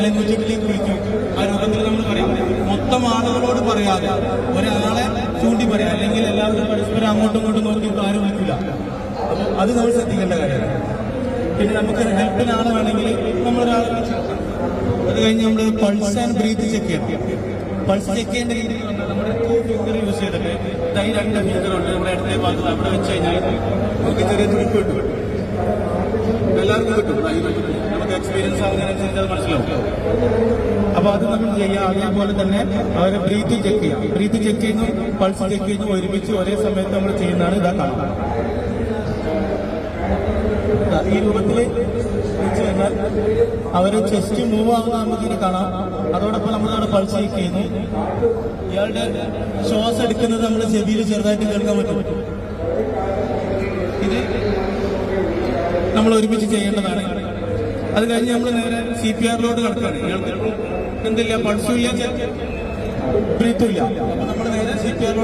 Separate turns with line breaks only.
അല്ലെങ്കിൽ നൂറ്റിയെട്ടിലേക്ക് വിളിക്കും ആ രൂപത്തിൽ നമ്മൾ പറയും. മൊത്തം ആളുകളോട് പറയാതെ ഒരാളെ ചൂണ്ടി പറയാം. അല്ലെങ്കിൽ എല്ലാവരും പരസ്പരം അങ്ങോട്ടും ഇങ്ങോട്ടും നോക്കി ആരും വിളിക്കില്ല അത് നമ്മൾ ശ്രദ്ധിക്കേണ്ട കാര്യമാണ്. പിന്നെ നമുക്ക് ഹെൽപ്പിന് ആളെ വേണമെങ്കിൽ നമ്മളൊരാളെ. അത് കഴിഞ്ഞ് നമ്മൾ പൾസ് ആൻഡ് ബ്രീത്ത് ചെക്ക് ചെയ്യണം. പൾസ് ചെക്ക് ചെയ്യേണ്ട രീതിയിൽ നമ്മുടെ ടൂ ഫിംഗർ യൂസ് ചെയ്തിട്ട് തൈ രണ്ട് ഫിംഗർ ഉണ്ട്. നമ്മുടെ ഇടത്തെ ഭാഗത്ത് അവിടെ വെച്ച് കഴിഞ്ഞാൽ നമുക്ക് ചെറിയ തുണിപ്പ് കിട്ടും. എല്ലാവർക്കും കിട്ടും. അത് നമുക്ക് എക്സ്പീരിയൻസ് ആവുന്നതിനനുസരിച്ച് അത് മനസ്സിലാവും. അപ്പോൾ അത് നമ്മൾ ചെയ്യുക അതേപോലെ തന്നെ അവരെ ബ്രീത്ത് ചെക്ക് ചെയ്യാം. ബ്രീത്ത് ചെക്ക് ചെയ്യുന്നു പൾസ് ചെക്ക് ചെയ്യുന്നു ഒരുമിച്ച് ഒരേ സമയത്ത് നമ്മൾ ചെയ്യുന്നതാണ് ഇതാ കാണുന്നത്. ഈ രൂപത്തിൽ അവർ ചെസ്റ്റ് മൂവ് ആവുന്ന നമുക്കിനി കാണാം. അതോടൊപ്പം നമ്മൾ അവിടെ പൾസ് ചെക്ക് ചെയ്യുന്നു. ഇയാളുടെ ശ്വാസം എടുക്കുന്നത് നമ്മൾ ചെവിയിൽ ചെറുതായിട്ട് കേൾക്കാൻ പറ്റും. ഇത് നമ്മൾ ഒരുമിച്ച് ചെയ്യേണ്ടതാണ്. അത് കഴിഞ്ഞ് നമ്മൾ നേരെ സി പി ആറിലോട്ട് കിടക്കുകയാണ് ഇയാൾക്ക് എന്തില്ല? പൾസും ഇല്ല ബ്രീത്തും ഇല്ല. അപ്പൊ നമ്മൾ നേരെ സി പി ആറിലോട്ട്